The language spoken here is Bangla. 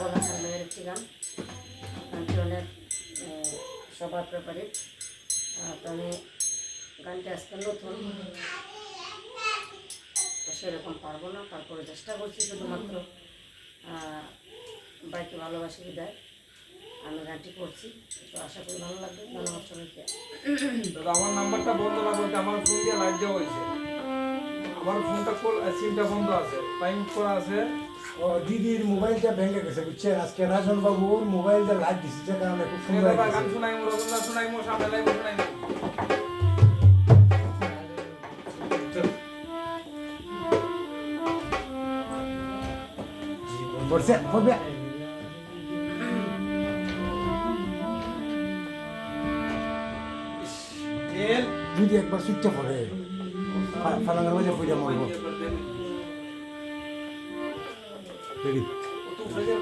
আবুল হাসান একটি গান গানটি অনেক সবার ফেভারিট তো আমি গানটি আজকে নতুন। সেরকম পারব না, তারপরে চেষ্টা করছি শুধুমাত্র বাইকে ভালোবাসি বিদায়। আমি গানটি করছি, তো আশা করি ভালো লাগবে। ধন্যবাদ সবাইকে। আমার নাম্বারটা বন্ধ না বলতে আমার ফোন দিয়ে লাইট হয়েছে। আমার ফোনটা সিমটা বন্ধ আছে টাইম করা আছে। দিদির মোবাইলটা ভেঙে গেছে বুঝছেন? আজকে রাজন বাবুর মোবাইলটা লাইট দিছে যে কারণে খুব সুন্দর দাদা গান শোনাই মো রবীন্দ্র শোনাই মো সামনে লাইভ শোনাই মো পড়ছে পড়বে যদি একবার সুইচটা পড়ে ফা- ফালাঙ্গার মাঝে পড়ে মরবো রেডি ও তো ফেজে